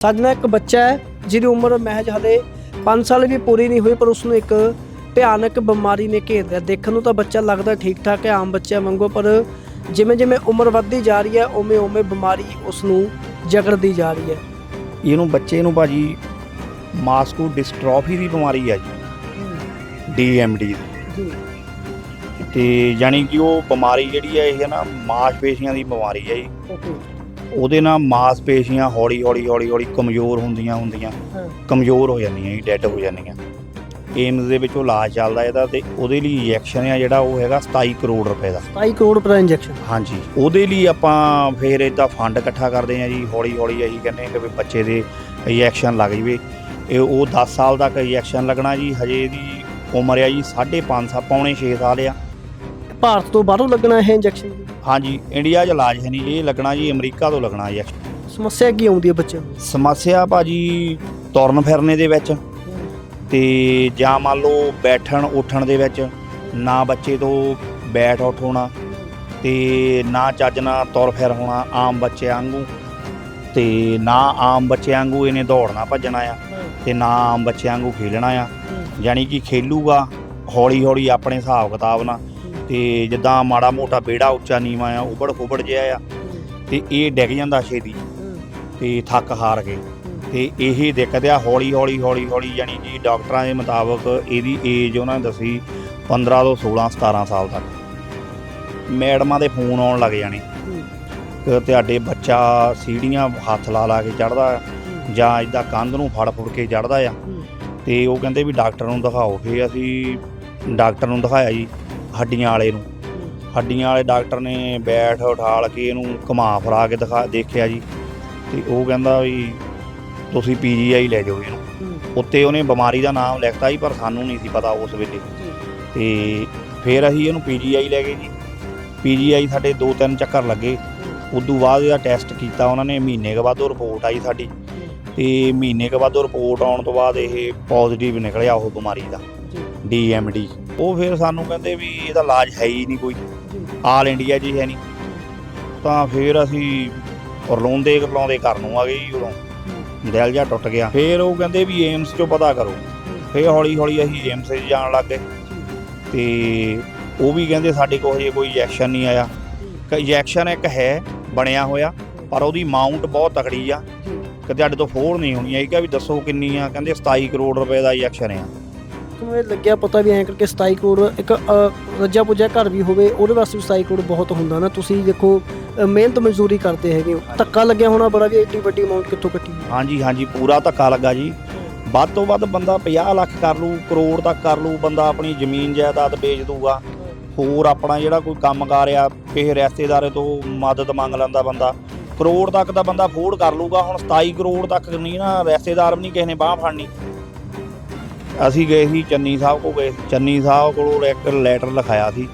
ਸਾਡੇ ਨਾਲ ਇੱਕ ਬੱਚਾ ਹੈ ਜਿਹਦੀ ਉਮਰ ਮਹਿਜ ਹਲੇ 5 ਸਾਲ ਵੀ ਪੂਰੀ ਨਹੀਂ ਹੋਈ ਪਰ ਉਸ ਨੂੰ ਇੱਕ ਭਿਆਨਕ ਬਿਮਾਰੀ ਨੇ ਘੇਰ ਲਿਆ। ਦੇਖਣ ਨੂੰ ਤਾਂ ਬੱਚਾ ਲੱਗਦਾ ਠੀਕ ਠਾਕ ਹੈ ਆਮ ਬੱਚਿਆਂ ਵਾਂਗੂ ਪਰ ਜਿਵੇਂ ਜਿਵੇਂ ਉਮਰ ਵੱਧਦੀ ਜਾ ਰਹੀ ਹੈ ਉਵੇਂ ਉਵੇਂ ਬਿਮਾਰੀ ਉਸ ਨੂੰ ਜਕੜਦੀ ਜਾ ਰਹੀ ਹੈ। ਇਹਨੂੰ ਬੱਚੇ ਨੂੰ ਭਾਜੀ ਮਾਸਕੂ ਡਿਸਟ੍ਰੋਫੀ ਦੀ ਬਿਮਾਰੀ ਆ ਜੀ। ਡੀਐਮਡੀ ਜੀ। ਤੇ ਯਾਨੀ ਕਿ ਉਹ ਬਿਮਾਰੀ ਜਿਹੜੀ ਹੈ ਇਹ ਹੈ ਨਾ ਮਾਸਪੇਸ਼ੀਆਂ ਦੀ ਬਿਮਾਰੀ ਹੈ ਜੀ। ਓਕੇ। ਉਹਦੇ ਨਾਲ ਮਾਸਪੇਸ਼ੀਆਂ ਹੌਲੀ ਹੌਲੀ ਹੌਲੀ ਹੌਲੀ ਕਮਜ਼ੋਰ ਹੁੰਦੀਆਂ ਹੁੰਦੀਆਂ ਕਮਜ਼ੋਰ ਹੋ ਜਾਂਦੀਆਂ ਜੀ ਡੈੱਡ ਹੋ ਜਾਂਦੀਆਂ। ਏਮਸ ਦੇ ਵਿੱਚ ਉਹ ਇਲਾਜ ਚੱਲਦਾ ਇਹਦਾ ਤੇ ਉਹਦੇ ਲਈ ਇੰਜੈਕਸ਼ਨ ਆ ਜਿਹੜਾ ਉਹ ਹੈਗਾ 27 ਕਰੋੜ ਰੁਪਏ ਦਾ। 27 ਕਰੋੜ ਪਰ ਇੰਜੈਕਸ਼ਨ ਹਾਂਜੀ ਉਹਦੇ ਲਈ ਆਪਾਂ ਫੇਰ ਇਦਾਂ ਫੰਡ ਇਕੱਠਾ ਕਰਦੇ ਆ ਜੀ ਹੌਲੀ ਹੌਲੀ ਅਸੀਂ ਕਹਿੰਦੇ ਕਿ ਵੀ ਬੱਚੇ ਦੇ ਇੰਜੈਕਸ਼ਨ ਲੱਗ ਜਵੇ। ਇਹ ਉਹ 10 ਸਾਲ ਤੱਕ ਇੰਜੈਕਸ਼ਨ ਲੱਗਣਾ ਜੀ ਹਜੇ ਇਹਦੀ ਉਮਰ ਆ ਜੀ 5.5 ਸਾਲ ਪੌਣੇ 6 ਸਾਲ ਆ। ਭਾਰਤ ਤੋਂ ਬਾਹਰੋਂ ਲੱਗਣਾ ਇਹ ਇੰਜੈਕਸ਼ਨ ਹਾਂਜੀ ਇੰਡੀਆ 'ਚ ਇਲਾਜ ਹੈ ਨਹੀਂ ਇਹ ਲੱਗਣਾ ਜੀ ਅਮਰੀਕਾ ਤੋਂ ਲੱਗਣਾ ਇੰਜੈਕਸ਼ਨ ਸਮੱਸਿਆ ਕੀ ਆਉਂਦੀ ਹੈ ਬੱਚੇ ਨੂੰ? ਸਮੱਸਿਆ ਭਾਜੀ ਤੁਰਨ ਫਿਰਨੇ ਦੇ ਵਿੱਚ ਤੇ ਜਾਂ ਮੰਨ ਲਓ ਬੈਠਣ ਉੱਠਣ ਦੇ ਵਿੱਚ ਨਾ ਬੱਚੇ ਤੋਂ ਬੈਠ ਉੱਠ ਹੋਣਾ ਤੇ ਨਾ ਚੱਜ ਨਾਲ ਤੁਰ ਫਿਰ ਹੋਣਾ ਆਮ ਬੱਚੇ ਵਾਂਗੂ ਤੇ ਨਾ ਆਮ ਬੱਚੇ ਵਾਂਗੂ ਇਹਨੇ ਦੌੜਨਾ ਭੱਜਣਾ ਆ ਤੇ ਨਾ ਆਮ ਬੱਚਿਆਂ ਵਾਂਗੂ ਖੇਲਣਾ ਆ। ਯਾਨੀ ਕਿ ਖੇਲੂਗਾ ਹੌਲੀ ਹੌਲੀ ਆਪਣੇ ਹਿਸਾਬ ਕਿਤਾਬ ਨਾਲ ਤੇ ਜਿੱਦਾਂ ਮਾੜਾ ਮੋਟਾ ਬੇੜਾ ਉੱਚਾ ਨੀਵਾਂ ਆ, ਉਬੜ ਖੁਬੜ ਜਿਹਾ ਆ, ਤੇ ਇਹ ਡਿੱਗ ਜਾਂਦਾ ਛੇਤੀ। ਤੇ ਥੱਕ ਹਾਰ ਕੇ ਤੇ ਇਹ ਦਿੱਕਤ ਆ, ਹੌਲੀ ਹੌਲੀ ਹੌਲੀ ਹੌਲੀ, ਯਾਨੀ ਕਿ ਡਾਕਟਰਾਂ ਦੇ ਮੁਤਾਬਕ ਇਹਦੀ ਏਜ ਉਹਨਾਂ ਨੇ ਦੱਸੀ 15 ਤੋਂ 16 17 ਸਾਲ ਤੱਕ। ਮੈਡਮਾਂ ਦੇ ਫੋਨ ਆਉਣ ਲੱਗ ਜਾਣੇ। ਕਿ ਤੁਹਾਡੇ ਬੱਚਾ ਸੀੜੀਆਂ ਹੱਥ ਲਾ ਲਾ ਕੇ ਚੜਦਾ ਜਾਂ ਇਦਾਂ ਕੰਧ ਨੂੰ ਫੜ ਫੁੜ ਕੇ ਚੜਦਾ ਆ। ਤੇ ਉਹ ਕਹਿੰਦੇ ਵੀ ਡਾਕਟਰ ਨੂੰ ਦਿਖਾਓ। ਫੇ ਅਸੀਂ ਡਾਕਟਰ ਨੂੰ ਦਿਖਾਇਆ ਜੀ। ਹੱਡੀਆਂ ਵਾਲੇ ਨੂੰ। ਹੱਡੀਆਂ ਵਾਲੇ ਡਾਕਟਰ ਨੇ ਬੈਠ ਉਠਾਲ ਕੇ ਇਹਨੂੰ ਘੁਮਾ ਫਰਾ ਕੇ ਦਿਖਾ ਦੇਖਿਆ ਜੀ। ਤੇ ਉਹ ਕਹਿੰਦਾ ਵੀ ਤੁਸੀਂ ਪੀਜੀਆਈ ਲੈ ਜਾਓ ਇਹਨੂੰ। ਉੱਤੇ ਉਹਨੇ ਬਿਮਾਰੀ ਦਾ ਨਾਮ ਲਿਖਤਾ ਜੀ ਪਰ ਸਾਨੂੰ ਨਹੀਂ ਸੀ ਪਤਾ ਉਸ ਵੇਲੇ। ਤੇ ਫਿਰ ਅਸੀਂ ਇਹਨੂੰ ਪੀਜੀਆਈ ਲੈ ਗਏ ਜੀ। ਪੀਜੀਆਈ ਸਾਡੇ ਦੋ ਤਿੰਨ ਚੱਕਰ ਲੱਗੇ। ਉਦੋਂ ਬਾਅਦ ਇਹਦਾ ਟੈਸਟ ਕੀਤਾ ਉਹਨਾਂ ਨੇ ਮਹੀਨੇ ਕੁ ਬਾਅਦ ਉਹ ਰਿਪੋਰਟ ਆਈ ਸਾਡੀ। ਤੇ ਮਹੀਨੇ ਕੁ ਬਾਅਦ ਉਹ ਰਿਪੋਰਟ ਆਉਣ ਤੋਂ ਬਾਅਦ ਇਹ ਪੋਜ਼ਿਟਿਵ ਨਿਕਲਿਆ ਉਹ ਬਿਮਾਰੀ ਦਾ। ਡੀਐਮਡੀ ਉਹ ਫਿਰ ਸਾਨੂੰ ਕਹਿੰਦੇ ਵੀ ਇਹਦਾ ਇਲਾਜ ਹੈ ਹੀ ਨਹੀਂ ਕੋਈ। ਆਲ ਇੰਡੀਆ 'ਚ ਹੀ ਹੈ ਨਹੀਂ। ਤਾਂ ਫਿਰ ਅਸੀਂ ਰਲਾਉਂਦੇ ਰਲਾਉਂਦੇ ਘਰ ਨੂੰ ਆ ਗਏ ਜੀ ਉਦੋਂ। ਦਿਲ ਜਿਹਾ ਟੁੱਟ ਗਿਆ। ਫਿਰ ਉਹ ਕਹਿੰਦੇ ਵੀ ਏਮਸ 'ਚੋਂ ਪਤਾ ਕਰੋ। ਫਿਰ ਹੌਲੀ ਹੌਲੀ ਅਸੀਂ ਏਮਸ 'ਚ ਜਾਣ ਲੱਗ ਗਏ। ਤੇ ਉਹ ਵੀ ਕਹਿੰਦੇ ਸਾਡੇ ਕੋਲ ਹਜੇ ਕੋਈ ਇੰਜੈਕਸ਼ਨ ਨਹੀਂ ਆਇਆ। ਕਿ ਇੰਜੈਕਸ਼ਨ ਇੱਕ ਹੈ ਬਣਿਆ ਹੋਇਆ ਪਰ ਉਹਦੀ ਅਮਾਉਂਟ ਬਹੁਤ ਤਕੜੀ ਆ। ਕਿ ਤੁਹਾਡੇ ਤੋਂ ਫੋੜ ਨਹੀਂ ਹੋਣੀ। ਇਹ ਕਿਹਾ ਵੀ ਦੱਸੋ ਕਿੰਨੀ ਆ। ਕਹਿੰਦੇ 27 ਕਰੋੜ ਰੁਪਏ ਦਾ ਇੰਜੈਕਸ਼ਨ ਆ। ਤੁਹਾਨੂੰ ਇਹ ਲੱਗਿਆ ਪਤਾ ਵੀ ਐਂ ਕਰਕੇ 27 ਕਰੋੜ ਇੱਕ ਰੱਜਾ ਪੁੱਜਾ ਘਰ ਵੀ ਹੋਵੇ ਉਹਦੇ ਵਾਸਤੇ ਵੀ 27 ਕਰੋੜ ਬਹੁਤ ਹੁੰਦਾ ਨਾ। ਤੁਸੀਂ ਦੇਖੋ ਮਿਹਨਤ ਮਜ਼ਦੂਰੀ ਕਰਦੇ ਹੈਗੇ ਹੋ। ਧੱਕਾ ਲੱਗਿਆ ਹੋਣਾ ਬੜਾ ਵੀ ਏਡੀ ਵੱਡੀ ਅਮਾਉਂਟ ਕਿੱਥੋਂ ਕੱਟੀ ਹਾਂਜੀ ਹਾਂਜੀ ਪੂਰਾ ਧੱਕਾ ਲੱਗਾ ਜੀ। ਵੱਧ ਤੋਂ ਵੱਧ ਬੰਦਾ 50 ਲੱਖ ਕਰ ਲੂ ਕਰੋੜ ਤੱਕ ਕਰ ਲੂ ਬੰਦਾ ਆਪਣੀ ਜ਼ਮੀਨ ਜਾਇਦਾਦ ਵੇਚ ਦੂਗਾ ਹੋਰ ਆਪਣਾ ਜਿਹੜਾ ਕੋਈ ਕੰਮਕਾਰ ਆ ਕਿਸੇ ਰਿਸ਼ਤੇਦਾਰੇ ਤੋਂ ਮਦਦ ਮੰਗ ਲੈਂਦਾ ਬੰਦਾ ਕਰੋੜ ਤੱਕ ਦਾ ਬੰਦਾ ਅਫੋਰਡ ਕਰ ਲੂਗਾ ਹੁਣ 27 ਕਰੋੜ ਤੱਕ ਨਹੀਂ ਨਾ ਰਿਸ਼ਤੇਦਾਰ ਵੀ ਨਹੀਂ ਕਿਸੇ ਨੇ ਬਾਹ ਫੜਨੀ। ਅਸੀਂ ਗਏ ਸੀ ਚੰਨੀ ਸਾਹਿਬ ਕੋਲ ਗਏ। ਚੰਨੀ ਸਾਹਿਬ ਕੋਲੋਂ ਇੱਕ ਲੈਟਰ ਲਿਖਾਇਆ ਸੀ।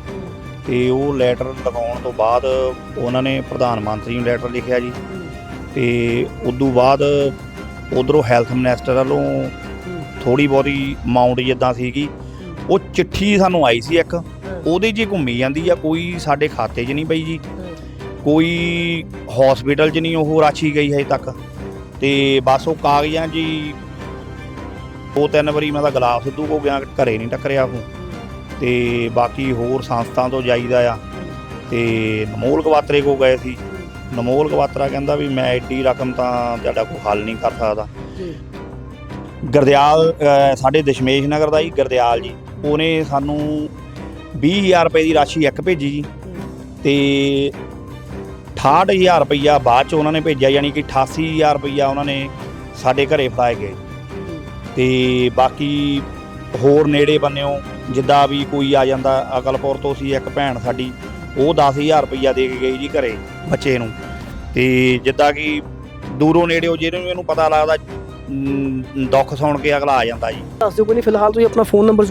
ਤੇ ਉਹ ਲੈਟਰ ਲਿਖਾਉਣ ਤੋਂ ਬਾਅਦ ਉਹਨਾਂ ਨੇ ਪ੍ਰਧਾਨ ਮੰਤਰੀ ਨੂੰ ਲੈਟਰ ਲਿਖਿਆ ਜੀ। ਤੇ ਉਦੋਂ ਬਾਅਦ ਉਧਰੋਂ ਹੈਲਥ ਮਿਨਿਸਟਰ ਵੱਲੋਂ ਥੋੜੀ ਬਹੁਤੀ ਅਮਾਉਂਟ ਜਿੱਦਾਂ ਸੀਗੀ, ਉਹ ਚਿੱਠੀ ਸਾਨੂੰ ਆਈ ਸੀ ਇੱਕ। ਉਹਦੇ 'ਚ ਹੀ ਘੁੰਮੀ ਜਾਂਦੀ ਆ, ਕੋਈ ਸਾਡੇ ਖਾਤੇ 'ਚ ਨਹੀਂ ਪਈ ਜੀ। ਕੋਈ ਹਸਪੀਟਲ 'ਚ ਨਹੀਂ ਉਹ ਰਾਸ਼ੀ ਗਈ ਹਜੇ ਤੱਕ। ਤੇ ਬਸ ਉਹ ਕਾਗਜ਼ਾਂ 'ਚ ਹੀ ਦੋ ਤਿੰਨ ਵਾਰੀ ਮੈਂ ਤਾਂ ਗਲਾਸ ਸਿੱਧੂ ਕੋ ਗਿਆ ਘਰੇ ਨਹੀਂ ਟੱਕਰਿਆ ਉਹ। ਤੇ ਬਾਕੀ ਹੋਰ ਸੰਸਥਾ ਤੋਂ ਜਾਈਦਾ ਆ। ਤੇ ਨਮੋਲ ਕਵਾਤਰੇ ਕੋ ਗਏ ਸੀ। ਨਮੋਲ ਕਵਾਤਰਾ ਕਹਿੰਦਾ ਵੀ ਮੈਂ ਐਡੀ ਰਕਮ ਤਾਂ ਤੁਹਾਡਾ ਕੋਈ ਹੱਲ ਨਹੀਂ ਕਰ ਸਕਦਾ। ਗਰਦਿਆਲ ਸਾਡੇ ਦਸ਼ਮੇਸ਼ ਨਗਰ ਦਾ ਜੀ ਗਰਦਿਆਲ ਜੀ। ਉਹਨੇ ਸਾਨੂੰ 20000 ਰੁਪਏ ਦੀ ਰਾਸ਼ੀ ਇੱਕ ਭੇਜੀ ਜੀ। ਤੇ 68000 ਰੁਪਈਆ ਬਾਅਦ ਚ ਉਹਨਾਂ ਨੇ ਭੇਜਿਆ ਯਾਨੀ ਕਿ 88000 ਰੁਪਈਆ ਉਹਨਾਂ ਨੇ ਸਾਡੇ ਘਰੇ ਫੜਾਏ ਗਏ। ਤੇ ਬਾਕੀ ਹੋਰ ਨੇੜੇ ਬੰਨਿਓ ਜਿੱਦਾਂ ਵੀ ਕੋਈ ਆ ਜਾਂਦਾ ਅਕਲਪੁਰ ਤੋਂ ਸੀ ਇੱਕ ਭੈਣ ਸਾਡੀ ਉਹ 10000 ਰੁਪਈਆ ਦੇ ਕੇ ਗਈ ਜੀ ਘਰੇ ਬੱਚੇ ਨੂੰ। ਤੇ ਜਿੱਦਾਂ ਕਿ ਦੂਰੋਂ ਨੇੜਿਓ ਜਿਹਨੂੰ ਇਹਨੂੰ ਪਤਾ ਲੱਗਦਾ ਦੁੱਖ ਸੁਣ ਕੇ ਅਗਲਾ ਆ ਜਾਂਦਾ ਜੀ। ਦੱਸ ਦਿਓ ਕੋਈ ਨਹੀਂ ਫਿਲਹਾਲ ਤੁਸੀਂ ਆਪਣਾ ਫੋਨ ਨੰਬਰ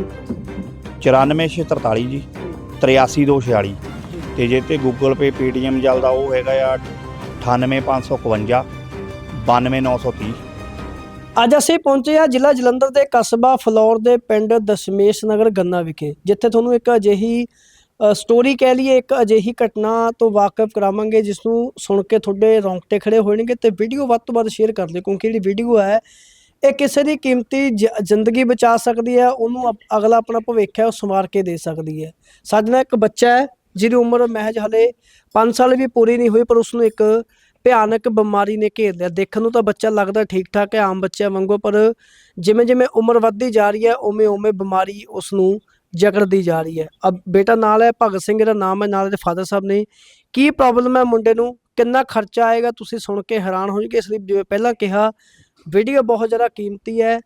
94643 ਜੀ 83246 ਤੇ ਜੇ ਤੇ ਗੂਗਲ ਪੇ ਪੇਟੀਐਮ ਚੱਲਦਾ ਉਹ ਹੈਗਾ ਆ 98552 92930 ਅੱਜ ਅਸੀਂ ਪਹੁੰਚੇ ਹਾਂ ਜ਼ਿਲ੍ਹਾ ਜਲੰਧਰ ਦੇ ਕਸਬਾ ਫਲੌਰ ਦੇ ਪਿੰਡ ਦਸ਼ਮੇਸ਼ ਨਗਰ ਗੰਨਾ ਵਿਖੇ, ਜਿੱਥੇ ਤੁਹਾਨੂੰ ਇੱਕ ਅਜਿਹੀ ਸਟੋਰੀ ਕਹਿ ਲਈਏ, ਇੱਕ ਅਜਿਹੀ ਘਟਨਾ ਤੋਂ ਵਾਕਿਫ ਕਰਾਵਾਂਗੇ ਜਿਸ ਨੂੰ ਸੁਣ ਕੇ ਤੁਹਾਡੇ ਰੌਂਗਟੇ ਖੜੇ ਹੋਣਗੇ ਤੇ ਵੀਡੀਓ ਵੱਧ ਤੋਂ ਵੱਧ ਸ਼ੇਅਰ ਕਰ ਦਿਓ, ਕਿਉਂਕਿ ਜਿਹੜੀ ਵੀਡੀਓ ਹੈ, ਇਹ ਕਿਸੇ ਦੀ ਕੀਮਤੀ ਜ- ਜ਼ਿੰਦਗੀ ਬਚਾ ਸਕਦੀ ਹੈ, ਉਹਨੂੰ ਅਪ- ਅਗਲਾ ਆਪਣਾ ਭਵਿੱਖ ਹੈ, ਉਹ ਸੰਵਾਰ ਕੇ ਦੇ ਸਕਦੀ ਹੈ। ਸਾਡੇ ਨਾਲ ਇੱਕ ਬੱਚਾ ਹੈ, ਜਿਹਦੀ ਉਮਰ ਮਹਿਜ ਹਲੇ 5 ਸਾਲ ਵੀ ਪੂਰੀ ਨਹੀਂ ਹੋਈ, ਪਰ ਉਸ ਨੂੰ ਇੱਕ ਭਿਆਨਕ ਬਿਮਾਰੀ ਨੇ ਘੇਰ ਲਿਆ। ਦੇਖਣ ਨੂੰ ਤਾਂ ਬੱਚਾ ਲੱਗਦਾ ਠੀਕ ਠਾਕ ਹੈ, ਆਮ ਬੱਚਿਆਂ ਵਾਂਗੂ, ਪਰ ਜਿਵੇਂ ਜਿਵੇਂ ਉਮਰ ਵੱਧਦੀ ਜਾ ਰਹੀ ਹੈ ਉਵੇਂ ਉਵੇਂ ਬਿਮਾਰੀ ਉਸ ਨੂੰ ਜਕੜਦੀ ਜਾ ਰਹੀ ਹੈ। ਅਬ ਬੇਟਾ ਨਾਲ ਹੈ, ਭਗਤ ਸਿੰਘ ਦਾ ਨਾਮ ਹੈ, ਨਾਲ ਦੇ ਫਾਦਰ ਸਾਹਿਬ ਨੇ। ਕੀ ਪ੍ਰੋਬਲਮ ਹੈ ਮੁੰਡੇ ਨੂੰ? ਕਿੰਨਾ ਖਰਚਾ ਆਏਗਾ? ਤੁਸੀਂ ਸੁਣ ਕੇ ਹੈਰਾਨ ਹੋ ਜਾਓਗੇ ਇਸ ਲਈ ਜਿਵੇਂ ਪਹਿਲਾਂ ਕਿਹਾ ਵੀਡੀਓ ਬਹੁਤ ਜ਼ਿਆਦਾ ਕੀਮਤੀ ਹੈ।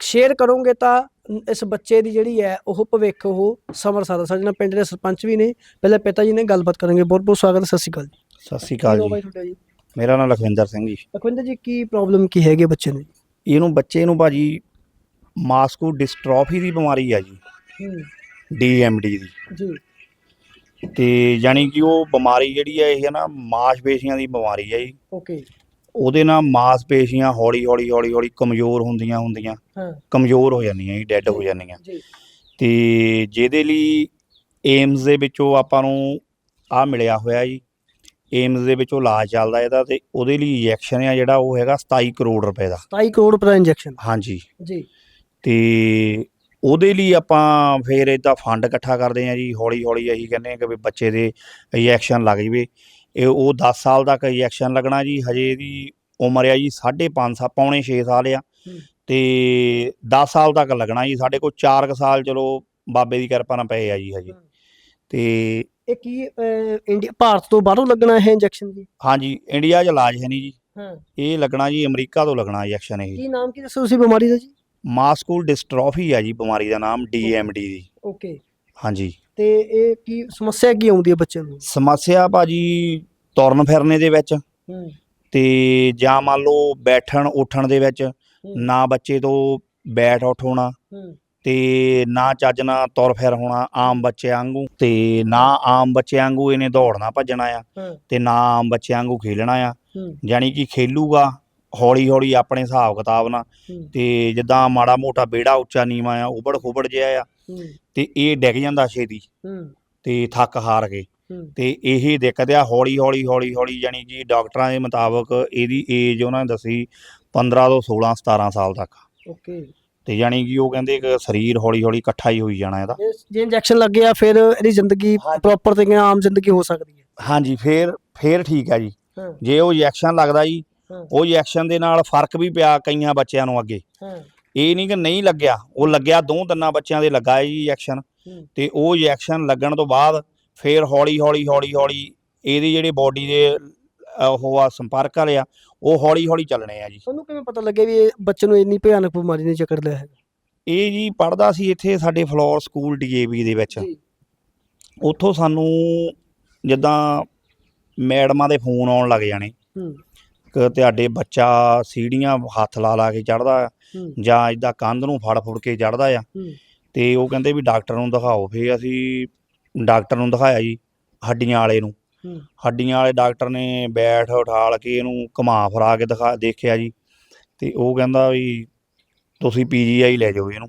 ਸ਼ੇਅਰ ਕਰੋਗੇ ਤਾਂ ਇਸ ਬੱਚੇ ਦੀ ਜਿਹੜੀ ਹੈ, ਉਹ ਭਵਿੱਖ, ਉਹ ਸਮਰ ਸਕਦਾ ਸਾਡੇ ਨਾਲ ਪਿੰਡ ਦੇ ਸਰਪੰਚ ਵੀ ਨੇ, ਪਹਿਲਾਂ ਪਿਤਾ ਜੀ ਨੇ ਗੱਲਬਾਤ ਕਰਾਂਗੇ। ਬਹੁਤ ਬਹੁਤ ਸਵਾਗਤ ਸਤਿ ਸ਼੍ਰੀ ਅਕਾਲ ਜੀ। ਸਤਿ ਸ੍ਰੀ ਅਕਾਲ ਜੀ। ਹੈ ਤੁਹਾਡਾ ਜੀ। ਮੇਰਾ ਨਾਮ ਲਖਵਿੰਦਰ ਸਿੰਘ ਜੀ। ਲਖਵਿੰਦਰ ਜੀ ਕੀ ਪ੍ਰੋਬਲਮ ਕੀ ਹੈਗੀ ਬੱਚੇ ਨੂੰ? ਇਹਨੂੰ ਬੱਚੇ ਨੂੰ ਭਾਜੀ ਮਾਸਕੂ ਡਿਸਟ੍ਰੋਫੀ ਦੀ ਬਿਮਾਰੀ ਆ ਜੀ ਡੀਐਮਡੀ ਦੀ। ਜੀ। ਤੇ ਯਾਨੀ ਕਿ ਉਹ ਬਿਮਾਰੀ ਜਿਹੜੀ ਹੈ ਇਹ ਹੈ ਨਾ ਮਾਸਪੇਸ਼ੀਆਂ ਦੀ ਬਿਮਾਰੀ ਹੈ ਜੀ। ਓਕੇ। ਉਹਦੇ ਨਾਲ ਮਾਸਪੇਸ਼ੀਆਂ ਹੌਲੀ ਹੌਲੀ ਹੌਲੀ ਹੌਲੀ ਕਮਜ਼ੋਰ ਹੁੰਦੀਆਂ ਹੁੰਦੀਆਂ ਕਮਜ਼ੋਰ ਹੋ ਜਾਂਦੀਆਂ ਜੀ ਡੈੱਡ ਹੋ ਜਾਂਦੀਆਂ। ਜੀ। ਤੇ ਜਿਹਦੇ ਲਈ ਏਮਸ ਦੇ ਵਿੱਚੋਂ ਆਪਾਂ ਨੂੰ ਆ ਮਿਲਿਆ ਹੋਇਆ ਜੀ ਏਮਸ ਦੇ ਵਿੱਚੋਂ ਇਲਾਜ ਚੱਲਦਾ ਇਹਦਾ ਤੇ ਉਹਦੇ ਲਈ ਇੰਜੈਕਸ਼ਨ ਆ ਜਿਹੜਾ ਉਹ ਹੈਗਾ 27 ਕਰੋੜ ਰੁਪਏ ਦਾ। 27 ਕਰੋੜ ਰੁਪਏ ਇੰਜੈਕਸ਼ਨ ਹਾਂਜੀ। ਜੀ। ਤੇ ਉਹਦੇ ਲਈ ਆਪਾਂ ਫੇਰ ਇਦਾਂ ਫੰਡ ਇਕੱਠਾ ਕਰਦੇ ਆ ਜੀ ਹੌਲੀ ਹੌਲੀ ਅਸੀਂ ਕਹਿੰਦੇ ਆ ਕਿ ਵੀ ਬੱਚੇ ਦੇ ਇੰਜੈਕਸ਼ਨ ਲੱਗ ਜਵੇ। ਇਹ ਉਹ 10 ਸਾਲ ਤੱਕ ਇੰਜੈਕਸ਼ਨ ਲੱਗਣਾ ਜੀ ਹਜੇ ਇਹਦੀ ਉਮਰ ਆ ਜੀ 5.5 ਸਾਲ ਪੌਣੇ 6 ਸਾਲ ਆ। ਤੇ 10 ਸਾਲ ਤੱਕ ਲੱਗਣਾ ਜੀ ਸਾਡੇ ਕੋਲ 4 ਸਾਲ ਚਲੋ ਬਾਬੇ ਦੀ ਕਿਰਪਾ ਨਾਲ ਪਏ ਆ ਜੀ ਹਜੇ। ਤੇ ਇਹ ਕੀ ਅਹ, ਇੰਡੀਆ ਭਾਰਤ ਤੋਂ ਬਾਹਰੋਂ ਲੱਗਣਾ ਹੈ ਇੰਜੈਕਸ਼ਨ ਜੀ? ਹਾਂਜੀ ਇੰਡੀਆ 'ਚ ਇਲਾਜ ਹੈ ਨਹੀਂ ਜੀ। ਹਾਂ। ਇਹ ਲੱਗਣਾ ਜੀ ਅਮਰੀਕਾ ਤੋਂ ਲੱਗਣਾ ਇੰਜੈਕਸ਼ਨ ਇਹ। ਕੀ ਨਾਮ ਕੀ ਦੱਸੋ ਤੁਸੀਂ ਬਿਮਾਰੀ ਦਾ ਜੀ? ਮਾਸਕੂਲ ਡਿਸਟ੍ਰੋਫੀ ਆ ਜੀ ਬਿਮਾਰੀ ਦਾ ਨਾਮ ਡੀਐਮਡੀ ਦੀ। ਓਕੇ ਹਾਂਜੀ। ਤੇ ਇਹ ਕੀ ਸਮੱਸਿਆ ਕੀ ਆਉਂਦੀ ਹੈ ਬੱਚੇ ਨੂੰ? ਸਮੱਸਿਆ ਭਾਜੀ ਤੁਰਨ ਫਿਰਨੇ ਦੇ ਵਿੱਚ ਹੂੰ। ਤੇ ਜਾਂ ਮੰਨ ਲਓ ਬੈਠਣ ਉੱਠਣ ਦੇ ਵਿੱਚ ਨਾ ਬੱਚੇ ਤੋਂ ਬੈਠ ਉੱਠ ਹੋਣਾ। ਹੂੰ। ਤੇ ਨਾ ਚੱਜ ਨਾਲ ਤੁਰ ਫਿਰ ਹੋਣਾ ਆਮ ਬੱਚੇ ਵਾਂਗੂ ਤੇ ਨਾ ਆਮ ਬੱਚੇ ਵਾਂਗੂ ਇਹਨੇ ਦੌੜਨਾ ਭੱਜਣਾ ਆ ਤੇ ਨਾ ਆਮ ਬੱਚੇ ਵਾਂਗੂ ਖੇਲਣਾ ਆ। ਯਾਨੀ ਕਿ ਖੇਲੂਗਾ ਹੌਲੀ ਹੌਲੀ ਆਪਣੇ ਹਿਸਾਬ ਕਿਤਾਬ ਨਾਲ ਤੇ ਜਿੱਦਾਂ ਮਾੜਾ ਮੋਟਾ ਬੇੜਾ ਉੱਚਾ ਨੀਵਾਂ ਆ ਉਬੜ ਖੁਬੜ ਜਿਹਾ ਆ ਤੇ ਇਹ ਡਿੱਗ ਜਾਂਦਾ ਛੇਤੀ ਤੇ ਥੱਕ ਹਾਰ ਕੇ ਤੇ ਇਹ ਦਿੱਕਤ ਆ ਹੌਲੀ ਹੌਲੀ ਹੌਲੀ ਹੌਲੀ ਯਾਨੀ ਕਿ ਡਾਕਟਰਾਂ ਦੇ ਮੁਤਾਬਕ ਇਹਦੀ ਏਜ ਉਹਨਾਂ ਨੇ ਦੱਸੀ 15 ਤੋਂ 16 17 ਸਾਲ ਤੱਕ। ਓਕੇ। ਤੇ ਯਾਨੀ ਕਿ ਉਹ ਕਹਿੰਦੇ ਕਿ ਸਰੀਰ ਹੌਲੀ ਹੌਲੀ ਇਕੱਠਾ ਹੀ ਹੋਈ ਜਾਣਾ ਇਹਦਾ। ਜੇ ਇੰਜੈਕਸ਼ਨ ਲੱਗ ਗਿਆ ਫਿਰ ਇਹਦੀ ਜ਼ਿੰਦਗੀ। ਪ੍ਰੋਪਰ ਨਾਲ ਆਮ ਜ਼ਿੰਦਗੀ ਹੋ ਸਕਦੀ ਹੈ। ਹਾਂਜੀ ਫੇਰ ਫੇਰ ਠੀਕ ਆ ਜੀ। ਹਾਂ। ਜੇ ਉਹ ਇੰਜੈਕਸ਼ਨ ਲੱਗਦਾ ਜੀ ਹਾਂ। ਉਹ ਇੰਜੈਕਸ਼ਨ ਦੇ ਨਾਲ ਫ਼ਰਕ ਵੀ ਪਿਆ ਕਈਆਂ ਬੱਚਿਆਂ ਨੂੰ ਅੱਗੇ। ਹਾਂ। ਇਹ ਨਹੀਂ ਕਿ ਨਹੀਂ ਲੱਗਿਆ ਉਹ ਲੱਗਿਆ ਦੋ ਤਿੰਨਾਂ ਬੱਚਿਆਂ ਦੇ ਲੱਗਾ ਹੈ ਜੀ ਇੰਜੈਕਸ਼ਨ ਹੂੰ। ਤੇ ਉਹ ਇੰਜੈਕਸ਼ਨ ਲੱਗਣ ਤੋਂ ਬਾਅਦ ਫੇਰ ਹੌਲੀ ਹੌਲੀ ਹੌਲੀ ਹੌਲੀ ਇਹਦੀ ਜਿਹੜੀ ਬਾਡੀ ਦੇ ਅਹ, ਉਹ ਆ ਸੰਪਰਕ ਵਾਲੇ ਆ ਉਹ ਹੌਲੀ ਹੌਲੀ ਚੱਲਣੇ ਆ ਜੀ। ਤੁਹਾਨੂੰ ਕਿਵੇਂ ਪਤਾ ਲੱਗਿਆ ਵੀ ਇਹ ਬੱਚੇ ਨੂੰ ਇੰਨੀ ਭਿਆਨਕ ਬਿਮਾਰੀ ਨੇ ਜਕੜ ਲਿਆ ਹੈ ਇਹ ਜੀ ਪੜਦਾ ਸੀ ਇੱਥੇ ਸਾਡੇ ਫਲੋਰ ਸਕੂਲ ਡੀਏਵੀ ਦੇ ਵਿੱਚ। ਜੀ। ਉੱਥੋਂ ਸਾਨੂੰ ਜਿੱਦਾਂ ਮੈਡਮਾਂ ਦੇ ਫੋਨ ਆਉਣ ਲੱਗ ਜਾਣੇ। ਹੂੰ। ਕਿ ਤੁਹਾਡੇ ਬੱਚਾ ਸੀੜੀਆਂ ਹੱਥ ਲਾ ਲਾ ਕੇ ਚੜਦਾ ਹੂੰ। ਜਾਂ ਇਦਾਂ ਕੰਧ ਨੂੰ ਫੜ ਫੁੜ ਕੇ ਚੜਦਾ ਆ। ਹੂੰ। ਤੇ ਉਹ ਕਹਿੰਦੇ ਵੀ ਡਾਕਟਰ ਨੂੰ ਦਿਖਾਓ। ਫੇ ਅਸੀਂ ਡਾਕਟਰ ਨੂੰ ਦਿਖਾਇਆ ਜੀ ਹੱਡੀਆਂ ਵਾਲੇ ਨੂੰ। ਹੱਡੀਆਂ ਵਾਲੇ ਡਾਕਟਰ ਨੇ ਬੈਠ ਉਠਾਲ ਕੇ ਇਹਨੂੰ ਘੁਮਾ ਫਰਾ ਕੇ ਦਿਖਾ ਦੇਖਿਆ ਜੀ। ਤੇ ਉਹ ਕਹਿੰਦਾ ਵੀ ਤੁਸੀਂ ਪੀਜੀਆਈ ਲੈ ਜਾਓ ਇਹਨੂੰ।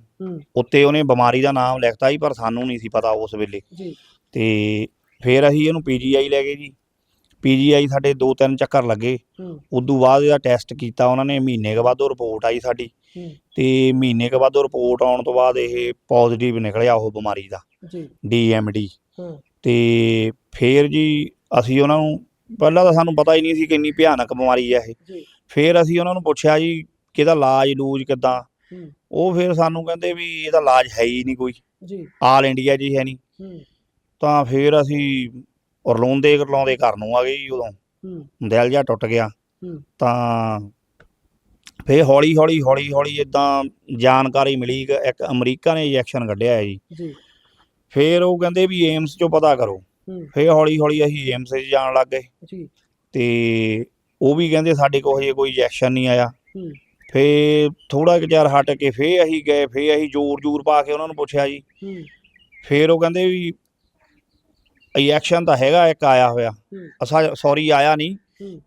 ਉੱਤੇ ਉਹਨੇ ਬਿਮਾਰੀ ਦਾ ਨਾਮ ਲਿਖਤਾ ਸੀ ਪਰ ਸਾਨੂੰ ਨਹੀਂ ਸੀ ਪਤਾ ਉਸ ਵੇਲੇ। ਜੀ। ਤੇ ਫਿਰ ਅਸੀਂ ਇਹਨੂੰ ਪੀਜੀਆਈ ਲੈ ਗਏ ਜੀ। ਪੀਜੀਆਈ ਸਾਡੇ ਦੋ ਤਿੰਨ ਚੱਕਰ ਲੱਗੇ। ਉਦੋਂ ਬਾਅਦ ਇਹਦਾ ਟੈਸਟ ਕੀਤਾ ਉਹਨਾਂ ਨੇ ਮਹੀਨੇ ਕੁ ਬਾਅਦ ਉਹ ਰਿਪੋਰਟ ਆਈ ਸਾਡੀ। ਤੇ ਮਹੀਨੇ ਕੁ ਬਾਅਦ ਉਹ ਰਿਪੋਰਟ ਆਉਣ ਤੋਂ ਬਾਅਦ ਇਹ ਪੋਜ਼ਿਟਿਵ ਨਿਕਲਿਆ ਉਹ ਬਿਮਾਰੀ ਦਾ। ਜੀ। ਡੀਐਮਡੀ ਤੇ ਫਿਰ ਜੀ ਅਸੀਂ ਉਹਨਾਂ ਨੂੰ ਪਹਿਲਾਂ ਤਾਂ ਸਾਨੂੰ ਪਤਾ ਹੀ ਨਹੀਂ ਸੀ ਕਿ ਇੰਨੀ ਭਿਆਨਕ ਬਿਮਾਰੀ ਹੈ ਇਹ। ਜੀ। ਫਿਰ ਅਸੀਂ ਉਹਨਾਂ ਨੂੰ ਪੁੱਛਿਆ ਜੀ ਕਿ ਇਹਦਾ ਇਲਾਜ ਲੂਜ ਕਿੱਦਾਂ ਉਹ ਫਿਰ ਸਾਨੂੰ ਕਹਿੰਦੇ ਵੀ ਇਹਦਾ ਇਲਾਜ ਹੈ ਹੀ ਨਹੀਂ ਕੋਈ। ਜੀ। ਆਲ ਇੰਡੀਆ 'ਚ ਹੀ ਨਹੀਂ। ਤਾਂ ਫਿਰ ਅਸੀਂ ਰਲਾਉਂਦੇ ਰਲਾਉਂਦੇ ਘਰ ਨੂੰ ਆ ਗਏ ਜੀ ਉਦੋਂ। ਹੂੰ। ਦਿਲ ਜਿਹਾ ਟੁੱਟ ਗਿਆ। ਹੂੰ। ਤਾਂ ਫਿਰ ਹੌਲੀ ਹੌਲੀ ਹੌਲੀ ਹੌਲੀ ਇਦਾਂ ਜਾਣਕਾਰੀ ਮਿਲੀ ਇੱਕ ਅਮਰੀਕਾ ਨੇ ਇੰਜੈਕਸ਼ਨ ਕੱਢਿਆ ਹੈ ਜੀ। ਜੀ। ਫਿਰ ਉਹ ਕਹਿੰਦੇ ਵੀ ਏਮਸ 'ਚੋਂ ਪਤਾ ਕਰੋ। ਫਿਰ ਹੌਲੀ ਹੌਲੀ ਅਸੀਂ ਏਮਸ 'ਚ ਜਾਣ ਲੱਗ ਗਏ। ਜੀ। ਤੇ ਉਹ ਵੀ ਕਹਿੰਦੇ ਸਾਡੇ ਕੋਲ ਹਜੇ ਕੋਈ ਇੰਜੈਕਸ਼ਨ ਨਹੀਂ ਆਇਆ। ਹੂੰ। ਫੇ ਥੋੜਾ ਕੁ ਚਿਰ ਹਟ ਕੇ ਫੇ ਅਸੀਂ ਗਏ ਫੇ ਅਸੀਂ ਜ਼ੋਰ ਜ਼ੋਰ ਪਾ ਕੇ ਉਹਨਾਂ ਨੂੰ ਪੁੱਛਿਆ ਜੀ। ਫੇਰ ਉਹ ਕਹਿੰਦੇ ਵੀ ਇੰਜੈਕਸ਼ਨ ਤਾਂ ਹੈਗਾ ਇੱਕ ਆਇਆ ਹੋਇਆ। ਅਸਾ ਸੌਰੀ ਆਇਆ ਨਹੀਂ।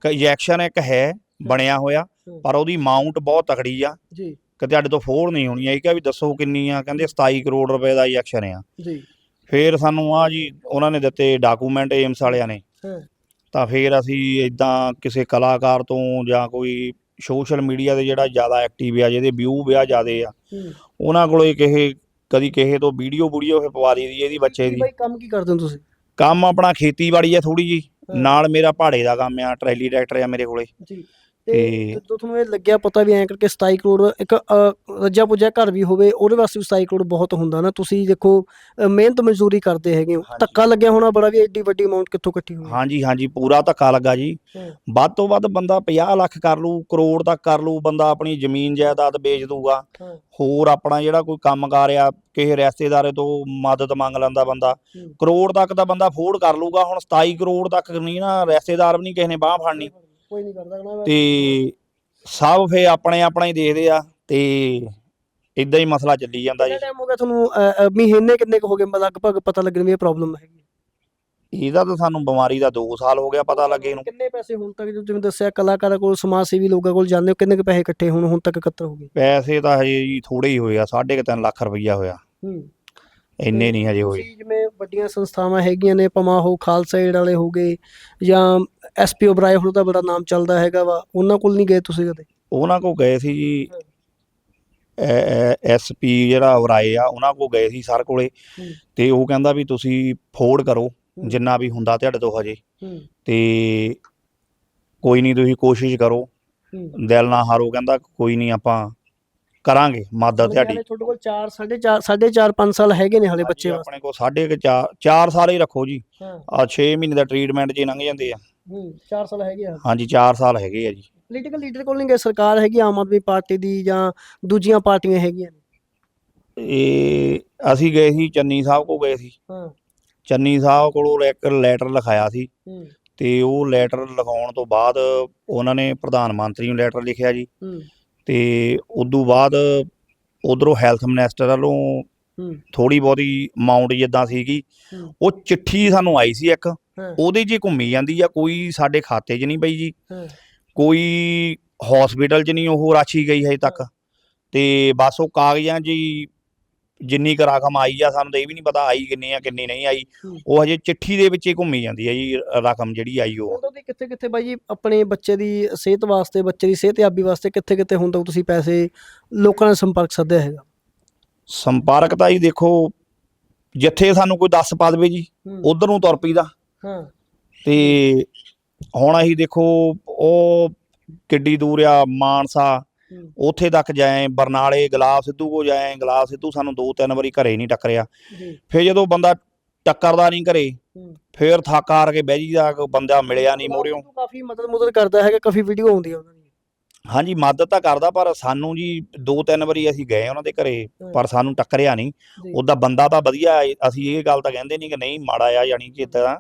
ਕਿ ਇੰਜੈਕਸ਼ਨ ਇੱਕ ਹੈ ਬਣਿਆ ਹੋਇਆ। ਪਰ ਉਹਦੀ ਮਾਊਂਟ ਬਹੁਤ ਤਕੜੀ ਆ। ਜੀ। ਕਿ ਤੁਹਾਡੇ ਤੋਂ ਫੋੜ ਨਹੀਂ ਹੋਣੀ ਇਹ ਕਿਹਾ ਵੀ ਦੱਸੋ ਕਿੰਨੀ ਆ। ਕਹਿੰਦੇ 27 ਕਰੋੜ ਰੁਪਏ ਦਾ ਇੰਜੈਕਸ਼ਨ ਆ। ਜੀ। ਫਿਰ ਸਾਨੂੰ ਆ ਜੀ ਉਹਨਾਂ ਨੇ ਦਿੱਤੇ ਡਾਕੂਮੈਂਟ ਏਮਸ ਵਾਲਿਆਂ ਨੇ। ਤਾਂ ਫਿਰ ਅਸੀਂ ਇਦਾਂ ਕਿਸੇ ਕਲਾਕਾਰ ਤੋਂ ਜਾਂ ਕੋਈ ਸੋਸ਼ਲ ਮੀਡੀਆ ਤੇ ਜਿਹੜਾ ਜ਼ਿਆਦਾ ਐਕਟਿਵ ਆ ਜਿਹਦੇ ਵਿਊ ਵਿਆ ਜ਼ਿਆਦੇ ਆ ਉਹਨਾਂ ਕੋਲੋਂ ਕਿਸੇ ਕਦੀ ਕਿਸੇ ਤੋਂ ਵੀਡੀਓ ਵੀਡੀਓ ਫਿਰ ਪਵਾ ਦੀ ਇਹਦੀ ਬੱਚੇ ਦੀ। ਬਾਈ ਕੰਮ ਕੀ ਕਰਦੇ ਹੋ ਤੁਸੀਂ? ਕੰਮ ਆਪਣਾ ਖੇਤੀਬਾੜੀ ਆ ਥੋੜੀ ਜੀ। ਨਾਲ ਮੇਰਾ ਪਹਾੜੇ ਦਾ ਕੰਮ ਆ ਟਰੈਲੀ ਟਰੈਕਟਰ ਆ ਮੇਰੇ ਕੋਲੇ। ਜੀ। ਤੇ- ਜਦੋਂ ਤੁਹਾਨੂੰ ਇਹ ਲੱਗਿਆ ਪਤਾ ਵੀ ਐਂ ਕਰਕੇ 27 ਕਰੋੜ ਇੱਕ ਰੱਜਾ ਪੁੱਜਾ ਘਰ ਵੀ ਹੋਵੇ ਉਹਦੇ ਵਾਸਤੇ ਵੀ 27 ਕਰੋੜ ਬਹੁਤ ਹੁੰਦਾ ਨਾ ਤੁਸੀਂ ਦੇਖੋ ਮਿਹਨਤ ਮਜ਼ਦੂਰੀ ਕਰਦੇ ਹੈਗੇ ਹੋ। ਧੱਕਾ ਲੱਗਿਆ ਹੋਣਾ ਬੜਾ ਵੀ ਐਡੀ ਵੱਡੀ ਅਮਾਉਂਟ ਕਿੱਥੋਂ ਇਕੱਠੀ ਹੋਈ ਹਾਂਜੀ ਹਾਂਜੀ ਪੂਰਾ ਧੱਕਾ ਲੱਗਾ ਜੀ। ਵੱਧ ਤੋਂ ਵੱਧ ਬੰਦਾ 50 ਲੱਖ ਕਰ ਲੂ ਕਰੋੜ ਤੱਕ ਕਰ ਲੂ ਬੰਦਾ ਆਪਣੀ ਜ਼ਮੀਨ ਜਾਇਦਾਦ ਵੇਚ ਦੂਗਾ। ਹੋਰ ਆਪਣਾ ਜਿਹੜਾ ਕੋਈ ਕੰਮਕਾਰ ਆ ਕਿਸੇ ਰਿਸ਼ਤੇਦਾਰੇ ਤੋਂ ਮਦਦ ਮੰਗ ਲੈਂਦਾ ਬੰਦਾ। ਕਰੋੜ ਤੱਕ ਤਾਂ ਬੰਦਾ ਅਫੋਰਡ ਕਰ ਲੂਗਾ ਹੁਣ 27 ਕਰੋੜ ਤੱਕ ਨਹੀਂ ਨਾ ਰਿਸ਼ਤੇਦਾਰ ਵੀ ਨਹੀਂ ਕਿਸੇ ਨੇ ਬਾਹ ਫੜਨੀ ਕੋਈ ਨਹੀਂ ਕਰਦਾ ਨਾ ਤੇ ਸਭ ਫੇ ਆਪਣੇ ਆਪਣਾ ਹੀ ਦੇਖਦੇ ਆ ਤੇ ਇਦਾਂ ਹੀ ਮਸਲਾ ਚੱਲੀ ਜਾਂਦਾ ਜੀ। ਕਿੰਨਾ ਟਾਈਮ ਹੋ ਗਿਆ ਤੁਹਾਨੂੰ ਅ, ਅ, ਮਹੀਨੇ ਕਿੰਨੇ ਕੁ ਹੋ ਗਏ? ਲਗਭਗ ਪਤਾ ਲੱਗਣ ਵੀ ਇਹ ਪ੍ਰੋਬਲਮ ਹੈਗੀ ਇਹਦਾ ਤਾਂ ਸਾਨੂੰ ਬਿਮਾਰੀ ਦਾ 2 ਸਾਲ ਹੋ ਗਿਆ ਪਤਾ ਲੱਗੇ ਨੂੰ। ਕਿੰਨੇ ਪੈਸੇ ਹੁਣ ਤੱਕ ਜਿਵੇਂ ਦੱਸਿਆ ਕਲਾਕਾਰਾਂ ਕੋਲ ਸਮਾਜ ਸੇਵੀ ਲੋਕਾਂ ਕੋਲ ਜਾਂਦੇ ਹੋ ਕਿੰਨੇ ਕੁ ਪੈਸੇ ਇਕੱਠੇ ਹੁਣ ਹੁਣ ਤੱਕ ਇਕੱਤਰ ਹੋ ਗਏ? ਪੈਸੇ ਤਾਂ ਹਜੇ ਜੀ ਥੋੜੇ ਹੀ ਹੋਏ ਆ 3.5 ਲੱਖ ਰੁਪਈਆ ਹੋਇਆ। ਹੂੰ। ਇੰਨੇ ਨਹੀਂ ਹਜੇ ਹੋਏ। ਤੁਸੀਂ ਜਿਵੇਂ ਵੱਡੀਆਂ ਸੰਸਥਾਵਾਂ ਹੈਗੀਆਂ ਨੇ ਪਮਾ ਹੋ ਖਾਲਸਾ ਏਡ ਵਾਲੇ ਹੋ ਗਏ ਜਾਂ ਐਸਪੀ ਓਬਰਾਏ ਹੁਣ ਦਾ ਬੜਾ ਨਾਮ ਚੱਲਦਾ ਹੈਗਾ ਵਾ। ਉਹਨਾਂ ਕੋਲ ਨਹੀਂ ਗਏ ਤੁਸੀਂ ਕਦੇ? ਉਹਨਾਂ ਕੋ ਗਏ ਸੀ ਜੀ। ਐਸਪੀ ਜਿਹੜਾ ਉਰਾਏ ਆ ਉਹਨਾਂ ਕੋ ਗਏ ਸੀ ਸਰ ਕੋਲੇ। ਤੇ ਉਹ ਕਹਿੰਦਾ ਵੀ ਤੁਸੀਂ ਫੋਰਡ ਕਰੋ। ਜਿੰਨਾ ਵੀ ਹੁੰਦਾ ਤੁਹਾਡੇ ਤੋਂ ਹਜੇ। ਤੇ ਕੋਈ ਨਹੀਂ ਤੁਸੀਂ ਕੋਸ਼ਿਸ਼ ਕਰੋ। ਦਿਲ ਨਾ ਹਾਰੋ ਕਹਿੰਦਾ ਕੋਈ ਨਹੀਂ ਆਪਾਂ ਕਰਾਂਗੇ ਮਦਦ ਤੁਹਾਡੀ ਤੁਹਾਡੇ। ਕੋਲ 4 4.5 4.5 5 ਸਾਲ ਹੈਗੇ ਨੇ ਹਲੇ ਬੱਚੇ ਵਾਸਤੇ। ਆਪਣੇ ਕੋਲ ਸਾਢੇ ਕੁ ਚਾਰ ਚਾਰ ਸਾਲ ਹੀ ਰੱਖੋ ਜੀ। ਆ 6 ਮਹੀਨੇ ਦਾ ਟ੍ਰੀਟਮੈਂਟ ਜੇ ਲੰਘ ਜਾਂਦੇ ਆ। ਹੂੰ 4 ਸਾਲ ਹੈਗੇ ਆ। ਹਾਂਜੀ 4 ਸਾਲ ਹੈਗੇ ਆ ਜੀ। ਪੋਲੀਟੀਕਲ ਲੀਡਰ ਕੋਲ ਨਹੀਂ ਗਏ ਸਰਕਾਰ ਹੈਗੀ ਆਮ ਆਦਮੀ ਪਾਰਟੀ ਦੀ ਜਾਂ ਦੂਜੀਆਂ ਪਾਰਟੀਆਂ ਹੈਗੀਆਂ ਨੇ? ਇਹ ਅਸੀਂ ਗਏ ਸੀ ਚੰਨੀ ਸਾਹਿਬ ਕੋ ਗਏ ਸੀ। ਹਾਂ। ਚੰਨੀ ਸਾਹਿਬ ਕੋਲੋਂ ਇੱਕ ਲੈਟਰ ਲਿਖਾਇਆ ਸੀ। ਹੂੰ। ਤੇ ਉਹ ਲੈਟਰ ਲਿਖਾਉਣ ਤੋਂ ਬਾਅਦ ਉਹਨਾਂ ਨੇ ਪ੍ਰਧਾਨ ਮੰਤਰੀ ਨੂੰ ਲੈਟਰ ਲਿਖਿਆ ਜੀ। ਹੂੰ। ਤੇ ਉਦੋਂ ਬਾਅਦ ਉਧਰੋਂ ਹੈਲਥ ਮਿਨਿਸਟਰ ਵੱਲੋਂ ਹੂੰ। ਥੋੜੀ ਬਹੁਤੀ ਅਮਾਉਂਟ ਜਿੱਦਾਂ ਸੀਗੀ ਹੂੰ। ਉਹ ਚਿੱਠੀ ਸਾਨੂੰ ਆਈ ਸੀ ਇੱਕ। ਹਾਂ ਉਹਦੇ 'ਚ ਹੀ ਘੁੰਮੀ ਜਾਂਦੀ ਆ ਕੋਈ ਸਾਡੇ ਖਾਤੇ 'ਚ ਨਹੀਂ ਪਈ ਜੀ। ਕੋਈ ਹਸਪੀਟਲ 'ਚ ਨਹੀਂ ਉਹ ਰਾਸ਼ੀ ਗਈ ਹਜੇ ਤੱਕ। ਤੇ ਬਸ ਉਹ ਕਾਗਜ਼ਾਂ 'ਚ ਹੀ ਜਿੰਨੀ ਕੁ ਰਕਮ ਆਈ ਆ ਸਾਨੂੰ ਤਾਂ ਇਹ ਵੀ ਨਹੀਂ ਪਤਾ ਆਈ ਕਿੰਨੀ ਆ ਕਿੰਨੀ ਨਹੀਂ ਆਈ। ਉਹ ਹਜੇ ਚਿੱਠੀ ਦੇ ਵਿੱਚ ਹੀ ਘੁੰਮੀ ਜਾਂਦੀ ਆ ਜੀ ਰਕਮ ਜਿਹੜੀ ਆਈ ਉਹ। ਉਦੋਂ ਦੀ ਕਿੱਥੇ ਕਿੱਥੇ ਬਾਈ ਜੀ ਆਪਣੇ ਬੱਚੇ ਦੀ ਸਿਹਤ ਵਾਸਤੇ ਬੱਚੇ ਦੀ ਸਿਹਤਯਾਬੀ ਵਾਸਤੇ ਕਿੱਥੇ ਕਿੱਥੇ ਹੁਣ ਤੱਕ ਤੁਸੀਂ ਪੈਸੇ ਲੋਕਾਂ ਨਾਲ ਸੰਪਰਕ ਸਾਧਿਆ ਹੈਗਾ? ਸੰਪਰਕ ਤਾਂ ਜੀ ਦੇਖੋ ਜਿੱਥੇ ਸਾਨੂੰ ਕੋਈ ਦੱਸ ਪਾ ਦੇਵੇ ਜੀ ਉਧਰ ਨੂੰ ਤੁਰ ਪਈਦਾ। ਹਾਂ। ਤੇ ਹੁਣ ਅਸੀਂ ਦੇਖੋ ਉਹ ਕਿੱਡੀ ਦੂਰ ਆ ਮਾਨਸਾ। ਉੱਥੇ ਤੱਕ ਜਾਏ ਬਰਨਾਲੇ ਗੁਲਾਬ ਸਿੱਧੂ ਕੋ ਜਾਏ ਗੁਲਾਬ ਸਿੱਧੂ ਸਾਨੂੰ ਦੋ ਤਿੰਨ ਵਾਰੀ ਘਰੇ ਨਹੀਂ ਟੱਕਰਿਆ ਫਿਰ ਜਦੋਂ ਬੰਦਾ ਟੱਕਰਦਾ ਨਹੀਂ ਘਰੇ। ਫਿਰ ਥੱਕ ਹਾਰ ਕੇ ਬਹਿ ਜੀਦਾ ਬੰਦਾ ਮਿਲਿਆ ਨਹੀਂ ਮੋਰਿਓ। ਕਾਫੀ ਮਦਦ ਮੁਦਦ ਕਰਦਾ ਹੈਗਾ ਕਾਫੀ ਵੀਡੀਓ ਆਉਂਦੀ ਹੈ ਉਹਨਾਂ ਹਾਂਜੀ ਮਦਦ ਤਾਂ ਕਰਦਾ ਪਰ ਸਾਨੂੰ ਜੀ ਦੋ ਤਿੰਨ ਵਾਰੀ ਅਸੀਂ ਗਏ ਉਹਨਾਂ ਦੇ ਘਰੇ ਪਰ ਸਾਨੂੰ ਟੱਕਰਿਆ ਨਹੀਂ। ਉਹਦਾ ਬੰਦਾ ਤਾਂ ਵਧੀਆ ਹੈ, ਅਸੀਂ ਇਹ ਗੱਲ ਤਾਂ ਕਹਿੰਦੇ ਨਹੀਂ ਕਿ ਨਹੀਂ ਮਾੜਾ ਆ ਜਾਣੀ ਕਿ ਇਦਾਂ।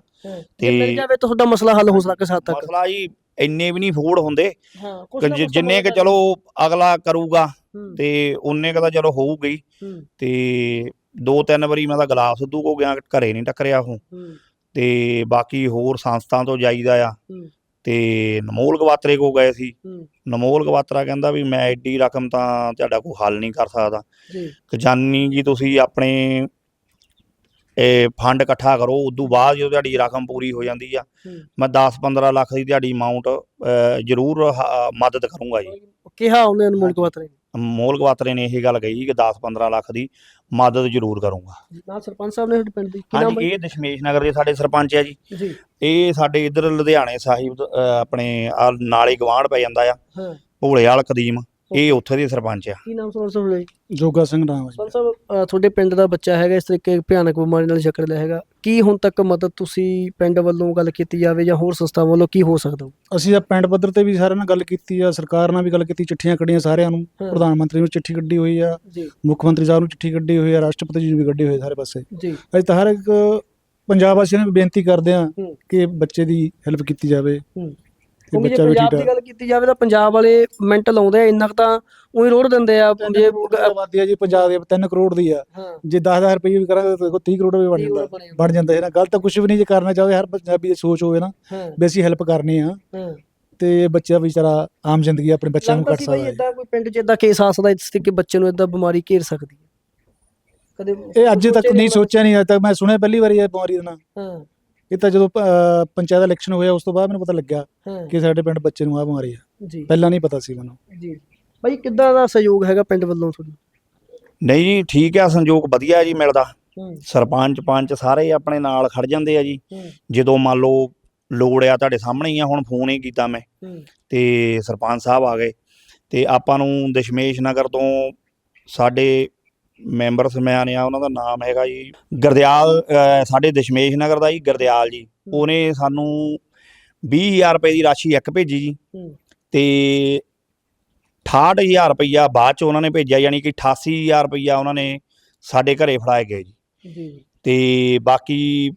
ਜੇ ਮਿਲ ਤੇ ਜਾਵੇ ਤਾਂ ਤੁਹਾਡਾ ਮਸਲਾ ਹੱਲ ਹੋ ਸਕਦਾ ਸਾਥ ਤੱਕ। ਮਸਲਾ ਜੀ ਇੰਨੇ ਵੀ ਨਹੀਂ ਫੋੜ ਹੁੰਦੇ। ਹਾਂ ਕੁਛ ਕਿ ਨਾ ਜਿ- ਕੁਛ ਤਾਂ ਜਿੰਨੇ ਕਿ ਚਲੋ ਅਗਲਾ ਕਰੂਗਾ ਹੂੰ, ਤੇ ਉਨੇ ਕ ਤਾਂ ਚਲੋ ਹੋਊਗੀ ਹੂੰ, ਤੇ ਦੋ ਤਿੰਨ ਵਾਰੀ ਮੈਂ ਤਾਂ ਗੁਲਾਬ ਸਿੱਧੂ ਕੋ ਗਿਆ ਘਰੇ ਨਹੀਂ ਟੱਕਰਿਆ ਉਹ। ਹੂੰ, ਤੇ ਬਾਕੀ ਹੋਰ ਸੰਸਥਾ ਤੋਂ ਜਾਈਦਾ ਆ। ਹੂੰ। ਤੇ ਨਮੋਲ ਗਵਾਤਰੇ ਕੋ ਗਏ ਸੀ। ਨਮੋਲ ਗਵਾਤਰਾ ਕਹਿੰਦਾ ਵੀ ਮੈਂ ਐਡੀ ਰਕਮ ਤਾਂ ਤੁਹਾਡਾ ਕੋਈ ਹੱਲ ਨਹੀਂ ਕਰ ਸਕਦਾ ਜੀ ਖਜ਼ਾਨੀ ਜੀ ਤੁਸੀਂ ਆਪਣੇ ਇਹ ਫੰਡ ਇਕੱਠਾ ਕਰੋ ਉਦੋਂ ਬਾਅਦ ਜਦੋਂ ਤੁਹਾਡੀ ਰਕਮ ਪੂਰੀ ਹੋ ਜਾਂਦੀ ਆ। ਮੈਂ 10-15 ਲੱਖ ਦੀ ਤੁਹਾਡੀ ਅਮਾਉਂਟ ਜ਼ਰੂਰ ਮਦਦ ਕਰੂੰਗਾ ਜੀ ਕਿਹਾ ਉਹਨੇ ਅਨਮੋਲ ਹਾਂਜੀ। ਮੋਲ ਗਵਾਤਰੇ ਨੇ ਇਹ ਗੱਲ ਕਹੀ ਕਿ 10-15 ਲੱਖ ਦੀ ਮਦਦ ਜ਼ਰੂਰ ਕਰੂੰਗਾ। ਨਾਲ ਸਰਪੰਚ ਸਾਹਿਬ ਨੇ ਪਿੰਡ ਦੀ ਕੀ ਨਾਮ ਹਾਂਜੀ ਇਹ ਦਸ਼ਮੇਸ਼ ਨਗਰ ਦੇ ਸਾਡੇ ਸਰਪੰਚ ਆ ਜੀ। ਇਹ ਸਾਡੇ ਇੱਧਰ ਲੁਧਿਆਣੇ ਸਾਹਿਬ ਆਪਣੇ ਨਾਲੇ ਗਵਾਂਢ ਪੈ ਜਾਂਦਾ ਆ। ਹਾਂ। ਭੋਲੇ ਵਾਲ ਕਦੀਮ। ਇਹ ਉੱਥੇ ਦੇ ਸਰਪੰਚ ਆ ਕੀ ਨਾਮ ਸਰਪੰਚ ਸਾਹਿਬ ਦਾ ਜੀ? ਜੋਗਾ ਸਿੰਘ ਨਾਮ ਹੈ ਜੀ। ਸਰਪੰਚ ਸਾਹਿਬ ਅ, ਤੁਹਾਡੇ ਪਿੰਡ ਦਾ ਬੱਚਾ ਹੈਗਾ ਇਸ ਤਰੀਕੇ ਭਿਆਨਕ ਬਿਮਾਰੀ ਨਾਲ ਜਕੜ ਲਿਆ ਹੈਗਾ ਕੀ ਹੁਣ ਤੱਕ ਮਦਦ ਤੁਸੀਂ ਪਿੰਡ ਵੱਲੋਂ ਗੱਲ ਕੀਤੀ ਜਾਵੇ ਜਾਂ ਹੋਰ ਸੰਸਥਾਵਾਂ ਵੱਲੋਂ ਕੀ ਹੋ ਸਕਦਾ ਅਸੀਂ ਤਾਂ ਪਿੰਡ ਪੱਧਰ ਤੇ ਵੀ ਸਾਰਿਆਂ ਨਾਲ ਗੱਲ ਕੀਤੀ ਆ ਸਰਕਾਰ ਨਾਲ ਵੀ ਗੱਲ ਕੀਤੀ ਚਿੱਠੀਆਂ ਕੱਢੀਆਂ ਸਾਰਿਆਂ ਨੂੰ ਹਾਂ। ਪ੍ਰਧਾਨ ਮੰਤਰੀ ਨੂੰ ਚਿੱਠੀ ਕੱਢੀ ਹੋਈ ਆ ਜੀ ਮੁੱਖ ਮੰਤਰੀ ਸਾਹਿਬ ਨੂੰ ਚਿੱਠੀ ਕੱਢੀ ਹੋਈ ਆ ਰਾਸ਼ਟਰਪਤੀ ਜੀ ਨੂੰ ਵੀ ਕੱਢੀ ਹੋਈ ਆ ਸਾਰੇ ਪਾਸੇ ਜੀ ਅਸੀਂ ਤਾਂ ਹਰ ਇੱਕ ਪੰਜਾਬ ਵਾਸੀਆਂ ਨੂੰ ਵੀ ਬੇਨਤੀ ਕਰਦੇ ਆ ਹੂੰ। ਕਿ ਬੱਚੇ ਦੀ ਹੈਲਪ ਕੀਤੀ ਜਾਵੇ ਹੂੰ। ਕਿਉਂਕਿ ਜੇ ਬੱਚਾ ਵੀ ਪੰਜਾਬ ਠੀਕ ਦੀ ਗੱਲ ਕੀਤੀ ਜਾਵੇ ਤਾਂ ਪੰਜਾਬ ਵਾਲੇ ਮਿੰਟ ਲਾਉਂਦੇ ਆ ਇੰਨਾ ਕੁ ਤਾਂ ਉਹੀ ਰੋੜ ਦਿੰਦੇ ਆ ਜੇ ਆਬਾਦੀ ਆ ਜੀ ਪੰਜਾਬ ਦੀ 3 ਕਰੋੜ ਦੀ ਆ। ਹਾਂ। ਜੇ 10000 ਰੁਪਏ ਵੀ ਕਰਾਂਗੇ ਤਾਂ ਦੇਖੋ 30 ਕਰੋੜ ਵੀ ਬਣ ਕਰੋੜ ਜਾਂਦਾ ਬਣ ਜਾਂਦਾ। ਬਣ ਜਾਂਦਾ ਹੈ ਨਾ। ਗੱਲ ਤਾਂ ਕੁਝ ਵੀ ਨਹੀਂ ਜੇ ਕਰਨਾ ਚਾਹਵੇ ਹਰ ਪੰਜਾਬੀ ਦੀ ਸੋਚ ਹੋਵੇ ਨਾ ਹਾਂ। ਵੀ ਅਸੀਂ ਹੈਲਪ ਕਰਨੀ ਆ ਹਾਂ। ਤੇ ਬੱਚਾ ਵਿਚਾਰਾ ਆਮ ਜ਼ਿੰਦਗੀ ਆਪਣੇ ਬੱਚਿਆਂ ਨੂੰ ਲੱਗਦਾ ਕੱਟ ਸੀ ਸਕਦਾ ਬਈ ਹੈ ਇਦਾਂ ਕੋਈ ਪਿੰਡ 'ਚ ਇਦਾਂ ਕੇਸ ਆ ਸਕਦਾ ਜਿਸ ਤੇ ਕਿ ਬੱਚੇ ਨੂੰ ਇਦਾਂ ਬਿਮਾਰੀ ਘੇਰ ਸਕਦੀ ਹੈ। ਕਦੇ ਇਹ ਅੱਜ ਤੱਕ ਨਹੀਂ ਸੋਚਿਆ ਨਹੀਂ ਅੱਜ ਤੱਕ ਮੈਂ ਸੁਣਿਆ ਪਹਿਲੀ ਵਾਰੀ ਇਹ ਬਿਮਾਰੀ ਦਾ ਨਾਂ ਹਾਂ। ਇਹ ਤਾਂ ਜਦੋਂ ਅਹ, ਪੰਚਾਇਤ ਇਲੈਕਸ਼ਨ ਹੋਇਆ ਉਸ ਤੋਂ ਬਾਅਦ ਮੈਨੂੰ ਪਤਾ ਲੱਗਿਆ ਹਾਂ। ਕਿ ਸਾਡੇ ਪਿੰਡ ਬੱਚੇ ਨੂੰ ਆ ਬਿਮਾਰੀ ਆ। ਜੀ। ਪਹਿਲਾਂ ਨਹੀਂ ਪਤਾ ਸੀ ਮੈਨੂੰ। ਜੀ। ਭਾਈ ਕਿੱਦਾਂ ਦਾ ਸਹਿਯੋਗ ਹੈਗਾ ਪਿੰਡ ਵੱਲੋਂ ਤੁਹਾਨੂੰ ਨਹੀਂ ਜੀ ਠੀਕ ਆ ਸੰਯੋਗ ਵਧੀਆ ਜੀ ਮਿਲਦਾ। ਹੂੰ। ਸਰਪੰਚ ਪੰਚ ਸਾਰੇ ਆਪਣੇ ਨਾਲ ਖੜ ਜਾਂਦੇ ਆ ਜੀ। ਹੂੰ। ਜਦੋਂ ਮੰਨ ਲਓ ਲੋੜ ਆ ਤੁਹਾਡੇ ਸਾਹਮਣੇ ਹੀ ਆ ਹੁਣ ਫੋਨ ਹੀ ਕੀਤਾ ਮੈਂ। ਹੂੰ। ਤੇ ਸਰਪੰਚ ਸਾਹਿਬ ਆ ਗਏ। ਤੇ ਆਪਾਂ ਨੂੰ ਦਸ਼ਮੇਸ਼ ਨਗਰ ਤੋਂ ਸਾਡੇ ਮੈਂਬਰ ਸਮਿਆਨ ਆ ਉਹਨਾਂ ਦਾ ਨਾਮ ਹੈਗਾ ਜੀ ਗਰਦਿਆਲ ਅਹ ਸਾਡੇ ਦਸ਼ਮੇਸ਼ ਨਗਰ ਦਾ ਜੀ ਗਰਦਿਆਲ ਜੀ। ਉਹਨੇ ਸਾਨੂੰ 20000 ਰੁਪਏ ਦੀ ਰਾਸ਼ੀ ਇੱਕ ਭੇਜੀ ਜੀ। ਹੂੰ। ਤੇ 68000 ਰੁਪਈਆ ਬਾਅਦ ਚ ਉਹਨਾਂ ਨੇ ਭੇਜਿਆ ਯਾਨੀ ਕਿ 88000 ਰੁਪਈਆ ਉਹਨਾਂ ਨੇ ਸਾਡੇ ਘਰੇ ਫੜਾਏ ਗਏ ਜੀ। ਜੀ। ਤੇ ਬਾਕੀ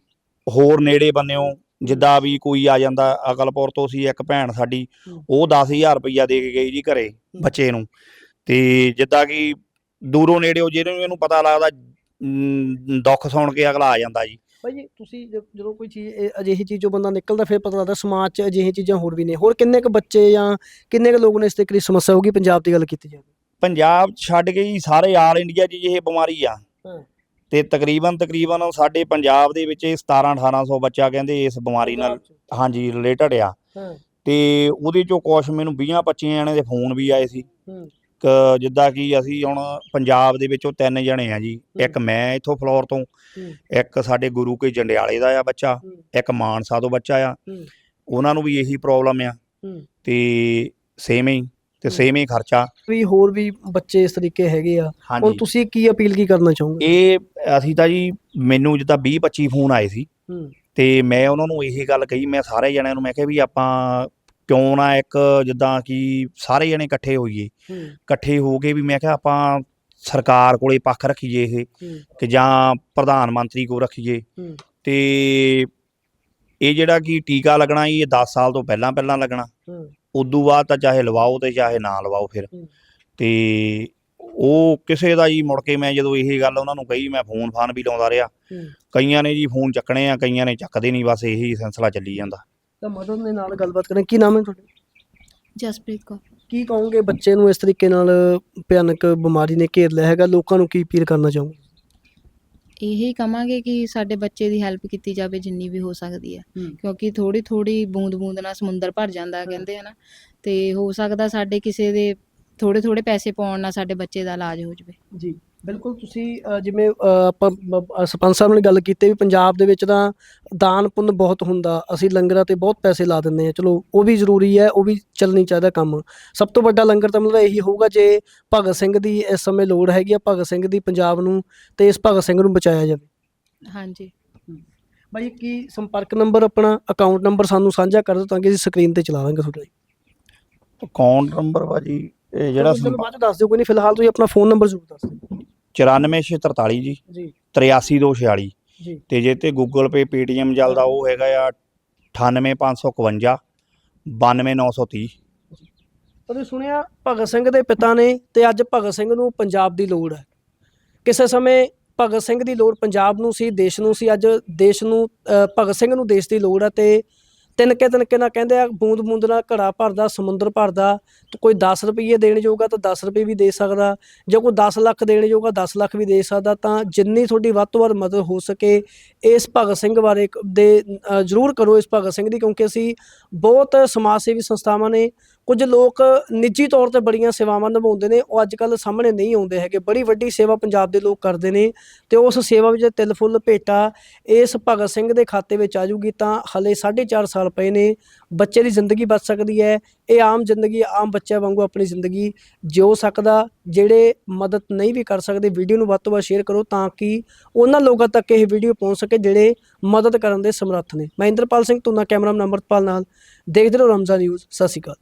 ਹੋਰ ਨੇੜੇ ਬੰਨਿਓ ਜਿੱਦਾਂ ਵੀ ਕੋਈ ਆ ਜਾਂਦਾ ਅਕਲਪੁਰ ਤੋਂ ਸੀ ਇੱਕ ਭੈਣ ਸਾਡੀ ਹੂੰ। ਉਹ 10000 ਰੁਪਈਆ ਦੇ ਕੇ ਗਈ ਜੀ ਘਰੇ ਬੱਚੇ ਨੂੰ। ਤੇ ਜਿੱਦਾਂ ਕਿ ਦੂਰੋਂ ਨੇੜਿਓ ਜਿਹਨੂੰ ਇਹਨੂੰ ਪਤਾ ਲੱਗਦਾ ਦੁੱਖ ਸੁਣ ਕੇ ਅਗਲਾ ਆ ਜਾਂਦਾ ਜੀ। ਭਾਈ ਜੀ ਤੁਸੀਂ ਜ- ਜਦੋਂ ਕੋਈ ਚੀਜ਼ ਅਜਿਹੀ ਚੀਜ਼ ਚੋਂ ਬੰਦਾ ਨਿਕਲਦਾ ਫਿਰ ਪਤਾ ਲੱਗਦਾ ਸਮਾਜ 'ਚ ਅਜਿਹੀ ਚੀਜ਼ਾਂ ਹੋਰ ਵੀ ਨੇ। ਹੋਰ ਕਿੰਨੇ ਕੁ ਬੱਚੇ ਜਾਂ ਕਿੰਨੇ ਕੁ ਲੋਕ ਨੇ ਇਸ ਤੇ ਕਿਹੜੀ ਸਮੱਸਿਆ ਹੋਗੀ ਪੰਜਾਬ ਦੀ ਗੱਲ ਕੀਤੀ ਜਾਵੇ। ਪੰਜਾਬ ਛੱਡ ਕੇ ਜੀ ਸਾਰੇ ਆਲ ਇੰਡੀਆ 'ਚ ਇਹ ਬਿਮਾਰੀ ਆ। ਹਾਂ। ਤੇ ਤਕਰੀਬਨ ਤਕਰੀਬਨ ਸਾਡੇ ਪੰਜਾਬ ਦੇ ਵਿੱਚ ਇਹ 17 1800 ਬੱਚਾ ਕਹਿੰਦੇ ਇਸ ਬਿਮਾਰੀ ਨਾਲ ਹਾਂਜੀ ਰਿਲੇਟਡ ਆ। ਹਾਂ। ਤੇ ਉਹਦੇ ਚੋਂ ਕੁਛ ਮੈਨੂੰ 20 25 ਜਣੇ ਦੇ ਫੋਨ ਵੀ ਆਏ ਸੀ। ਹੂੰ। ਜਿੱਦਾਂ ਕਿ ਅਸੀਂ ਹੁਣ ਪੰਜਾਬ ਦੇ ਵਿੱਚੋਂ ਤਿੰਨ ਜਣੇ ਆ ਜੀ ਇੱਕ ਮੈਂ ਇੱਥੋਂ ਫਲੋਰ ਤੋਂ। ਇੱਕ ਸਾਡੇ ਗੁਰੂ ਕੇ ਜੰਡਿਆਲੇ ਦਾ ਆ ਬੱਚਾ। ਇੱਕ ਮਾਨਸਾ ਤੋਂ ਬੱਚਾ ਆ। ਉਹਨਾਂ ਨੂੰ ਵੀ ਇਹੀ ਪ੍ਰੋਬਲਮ ਆ। ਤੇ ਸੇਮ ਹੀ ਤੇ। ਸੇਮ ਹੀ ਖਰਚਾ ਵੀ ਹੋਰ ਵੀ ਬੱਚੇ ਇਸ ਤਰੀਕੇ ਹੈਗੇ ਆ ਹੁਣ ਤੁਸੀਂ ਕੀ ਅਪੀਲ ਕੀ ਕਰਨਾ ਚਾਹੋਗੇ ਇਹ ਅਸੀਂ ਤਾਂ ਜੀ ਮੈਨੂੰ ਜਿੱਦਾਂ 20 25 ਫੋਨ ਆਏ ਸੀ ਤੇ ਮੈਂ ਉਹਨਾਂ ਨੂੰ ਇਹੀ ਗੱਲ ਕਹੀ ਮੈਂ ਸਾਰੇ ਜਣਿਆਂ ਨੂੰ ਮੈਂ ਕਿਹਾ ਵੀ ਆਪਾਂ ਕਿਉਂ ਨਾ ਇੱਕ ਜਿੱਦਾਂ ਕਿ ਸਾਰੇ ਜਣੇ ਇਕੱਠੇ ਹੋਈਏ। ਇਕੱਠੇ ਹੋ ਕੇ ਵੀ ਮੈਂ ਕਿਹਾ ਆਪਾਂ ਸਰਕਾਰ ਕੋਲੇ ਪੱਖ ਰੱਖੀਏ ਇਹ ਕਿ ਜਾਂ ਪ੍ਰਧਾਨ ਮੰਤਰੀ ਕੋ ਰੱਖੀਏ। ਤੇ ਇਹ ਜਿਹੜਾ ਕਿ ਟੀਕਾ ਲੱਗਣਾ ਇਹ 10 ਸਾਲ ਤੋਂ ਪਹਿਲਾਂ ਪਹਿਲਾਂ ਲੱਗਣਾ। ਉਦੋਂ ਬਾਅਦ ਤਾਂ ਚਾਹੇ ਲਵਾਓ ਤੇ ਚਾਹੇ ਨਾ ਲਵਾਓ ਫਿਰ। ਤੇ ਉਹ ਕਿਸੇ ਦਾ ਜੀ ਮੁੜ ਕੇ ਮੈਂ ਜਦੋਂ ਇਹ ਗੱਲ ਉਹਨਾਂ ਨੂੰ ਕਹੀ ਮੈਂ ਫੋਨ ਫਾਨ ਵੀ ਲਾਉਂਦਾ ਰਿਹਾ। ਕਈਆਂ ਨੇ ਜੀ ਫੋਨ ਚੱਕਣੇ ਆ ਕਈਆਂ ਨੇ ਚੱਕਦੇ ਨਹੀਂ ਬਸ ਇਹੀ ਸਿਲਸਿਲਾ ਚੱਲੀ ਜਾਂਦਾ। ਤਾਂ ਮਦਨ ਦੇ ਨਾਲ ਗੱਲਬਾਤ ਕਰਾਂ ਕੀ ਨਾਮ ਹੈ ਤੁਹਾਡਾ? ਜਸਪ੍ਰੀਤ ਕੌਰ। ਕੀ ਕਹੋਗੇ ਬੱਚੇ ਨੂੰ ਇਸ ਤਰੀਕੇ ਨਾਲ ਭਿਆਨਕ ਬਿਮਾਰੀ ਨੇ ਘੇਰ ਲਿਆ ਹੈਗਾ? ਲੋਕਾਂ ਨੂੰ ਕੀ ਅਪੀਲ ਕਰਨਾ ਚਾਹੋਗੇ? ਇਹੀ ਕਵਾਂਗੇ ਕਿ ਸਾਡੇ ਬੱਚੇ ਦੀ ਹੈਲਪ ਕੀਤੀ ਜਾਵੇ ਜਿੰਨੀ ਵੀ ਹੋ ਸਕਦੀ ਹੈ। ਹੂੰ। ਕਿਉਂਕਿ ਥੋੜੀ ਥੋੜੀ ਬੂੰਦ ਬੂੰਦ ਨਾਲ ਸਮੁੰਦਰ ਭਰ ਜਾਂਦਾ ਕਹਿੰਦੇ ਆ ਨਾ। ਤੇ ਹੋ ਸਕਦਾ ਸਾਡੇ ਕਿਸੇ ਦੇ ਥੋੜੇ ਥੋੜੇ ਪੈਸੇ ਪਾਉਣ ਨਾਲ ਸਾਡੇ ਬੱਚੇ ਦਾ ਇਲਾਜ ਹੋ ਜਾਵੇ। ਜੀ। ਬਿਲਕੁਲ ਤੁਸੀਂ ਜਿਵੇਂ ਸਰਪੰਚ ਸਾਹਿਬ ਨੇ ਗੱਲ ਕੀਤੀ ਵੀ ਪੰਜਾਬ ਦੇ ਵਿੱਚ ਤਾਂ ਦਾਨ ਪੁੰਨ ਬਹੁਤ ਹੁੰਦਾ ਅਸੀਂ ਲੰਗਰਾਂ ਤੇ ਬਹੁਤ ਪੈਸੇ ਲਾ ਦਿੰਦੇ ਆ ਚਲੋ ਉਹ ਵੀ ਜ਼ਰੂਰੀ ਹੈ ਉਹ ਵੀ ਚੱਲਣੀ ਚਾਹੀਦਾ ਕੰਮ। ਸਭ ਤੋਂ ਵੱਡਾ ਲੰਗਰ ਤਾਂ ਮਤਲਬ ਇਹੀ ਹੋਊਗਾ ਜੇ ਭਗਤ ਸਿੰਘ ਦੀ ਇਸ ਸਮੇਂ ਲੋੜ ਹੈਗੀ ਆ ਭਗਤ ਸਿੰਘ ਦੀ ਪੰਜਾਬ ਨੂੰ ਤੇ ਇਸ ਭਗਤ ਸਿੰਘ ਨੂੰ ਬਚਾਇਆ ਜਾਵੇ। ਹਾਂਜੀ। ਬਾਈ ਕੀ ਸੰਪਰਕ ਨੰਬਰ ਆਪਣਾ ਅਕਾਊਂਟ ਨੰਬਰ ਸਾਨੂੰ ਸਾਂਝਾ ਕਰ ਦਿਓ ਤਾਂ ਕਿ ਅਸੀਂ ਸਕਰੀਨ ਤੇ ਚਲਾ ਦਾਂਗੇ ਤੁਹਾਡੇ ਅਕਾਊਂਟ ਨੰਬਰ ਭਾਜੀ ਇਹ ਜਿਹੜਾ ਬਾਅਦ ਦੱਸ ਦਿਓ ਕੋਈ ਨਹੀਂ ਫਿਲਹਾਲ ਤੁਸੀਂ ਆਪਣਾ ਫੋਨ ਨੰਬਰ ਜ਼ਰੂਰ ਦੱਸ ਦਿਓ। 94643 ਜੀ ਜੀ। 83246 ਜੀ। ਤੇ ਜੇ ਤੇ ਗੂਗਲ ਪੇ ਪੇਟੀਐਮ ਚੱਲਦਾ ਉਹ ਹੈਗਾ ਆ 98552 92930 ਤੁਸੀਂ ਸੁਣਿਆ ਭਗਤ ਸਿੰਘ ਦੇ ਪਿਤਾ ਨੇ ਤੇ ਅੱਜ ਭਗਤ ਸਿੰਘ ਨੂੰ ਪੰਜਾਬ ਦੀ ਲੋੜ ਹੈ। ਕਿਸੇ ਸਮੇਂ ਭਗਤ ਸਿੰਘ ਦੀ ਲੋੜ ਪੰਜਾਬ ਨੂੰ ਸੀ ਦੇਸ਼ ਨੂੰ ਸੀ ਅੱਜ ਦੇਸ਼ ਨੂੰ ਭਗਤ ਸਿੰਘ ਨੂੰ ਦੇਸ਼ ਦੀ ਲੋੜ ਹੈ ਤੇ ਤਿਨਕੇ ਤਿਨਕੇ ਨਾਲ ਕਹਿੰਦੇ ਆ, ਬੂੰਦ ਬੂੰਦ ਨਾਲ ਘੜਾ ਭਰਦਾ, ਸਮੁੰਦਰ ਭਰਦਾ, ਤੇ ਕੋਈ 10 ਰੁਪਏ ਦੇਣ ਜੋਗਾ ਤਾਂ 10 ਰੁਪਏ ਵੀ ਦੇ ਸਕਦਾ। ਜੇ ਕੋਈ 10 ਲੱਖ ਦੇਣ ਜੋਗਾ 10 ਲੱਖ ਵੀ ਦੇ ਸਕਦਾ, ਤਾਂ ਜਿੰਨੀ ਤੁਹਾਡੀ ਵੱਧ ਤੋਂ ਵੱਧ ਮਦਦ ਹੋ ਸਕੇ ਇਸ ਭਗਤ ਸਿੰਘ ਬਾਰੇ ਦੇ ਜ਼ਰੂਰ ਕਰੋ ਇਸ ਭਗਤ ਸਿੰਘ ਦੀ, ਕਿਉਂਕਿ ਅਸੀਂ ਬਹੁਤ ਸਮਾਜ ਸੇਵੀ ਸੰਸਥਾਵਾਂ ਨੇ ਕੁਝ ਲੋਕ ਨਿੱਜੀ ਤੌਰ ਤੇ ਬੜੀਆਂ ਸੇਵਾਵਾਂ ਨਿਭਾਉਂਦੇ ਨੇ, ਉਹ ਅੱਜ ਕੱਲ ਸਾਹਮਣੇ ਨਹੀਂ ਆਉਂਦੇ ਹੈਗੇ। ਬੜੀ ਵੱਡੀ ਸੇਵਾ ਪੰਜਾਬ ਦੇ ਲੋਕ ਕਰਦੇ ਨੇ ਤੇ ਉਸ ਸੇਵਾ ਵਿੱਚ ਤਿਲ, ਫੁੱਲ, ਭੇਟਾ ਇਸ ਭਗਤ ਸਿੰਘ ਦੇ ਖਾਤੇ ਵਿੱਚ ਆ ਜੂਗੀ ਤਾਂ ਹਲੇ 4.5 ਸਾਲ ਪਏ ਨੇ, ਬੱਚੇ ਦੀ ਜ਼ਿੰਦਗੀ ਬਚ ਸਕਦੀ ਹੈ। ਇਹ ਆਮ ਜ਼ਿੰਦਗੀ, ਆਮ ਬੱਚਿਆਂ ਵਾਂਗੂ ਆਪਣੀ ਜ਼ਿੰਦਗੀ ਜਿਉ ਸਕਦਾ, ਜਿਹੜੇ ਮਦਦ ਨਹੀਂ ਵੀ ਕਰ ਸਕਦੇ, ਵੀਡੀਓ ਨੂੰ ਵੱਧ ਤੋਂ ਵੱਧ ਸ਼ੇਅਰ ਕਰੋ ਤਾਂ ਕਿ ਉਹਨਾਂ ਲੋਕਾਂ ਤੱਕ ਇਹ ਵੀਡੀਓ ਪਹੁੰਚ ਸਕੇ ਜਿਹੜੇ ਮਦਦ ਕਰਨ ਦੇ ਸਮਰੱਥ ਨੇ। ਮੈਂ ਇੰਦਰਪਾਲ ਸਿੰਘ ਤੁਨਾ ਕੈਮਰਾਮੈਨ ਅਮਰਪਾਲ ਨਾਲ, ਦੇਖਦੇ ਰਹੋ ਰਮਜ਼ਾਨ ਨਿਊਜ਼, ਸਤਿ ਸ਼੍ਰੀ ਅਕਾਲ।